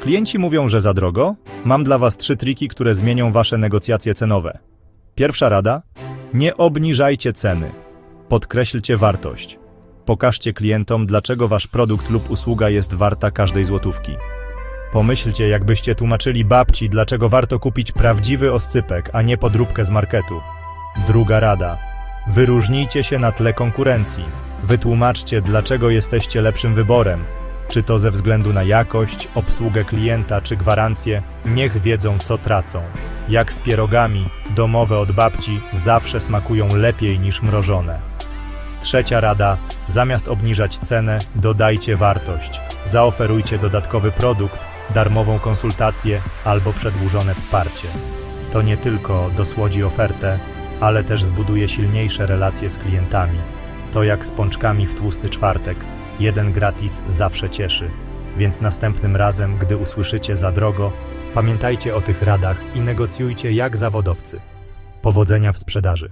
Klienci mówią, że za drogo? Mam dla Was trzy triki, które zmienią Wasze negocjacje cenowe. Pierwsza rada: nie obniżajcie ceny. Podkreślcie wartość. Pokażcie klientom, dlaczego Wasz produkt lub usługa jest warta każdej złotówki. Pomyślcie, jakbyście tłumaczyli babci, dlaczego warto kupić prawdziwy oscypek, a nie podróbkę z marketu. Druga rada. Wyróżnijcie się na tle konkurencji. Wytłumaczcie, dlaczego jesteście lepszym wyborem. Czy to ze względu na jakość, obsługę klienta czy gwarancję, niech wiedzą, co tracą. Jak z pierogami, domowe od babci zawsze smakują lepiej niż mrożone. Trzecia rada: zamiast obniżać cenę, dodajcie wartość. Zaoferujcie dodatkowy produkt, darmową konsultację albo przedłużone wsparcie. To nie tylko dosłodzi ofertę, ale też zbuduje silniejsze relacje z klientami. To jak z pączkami w tłusty czwartek. Jeden gratis zawsze cieszy. Więc następnym razem, gdy usłyszycie za drogo, pamiętajcie o tych radach i negocjujcie jak zawodowcy. Powodzenia w sprzedaży.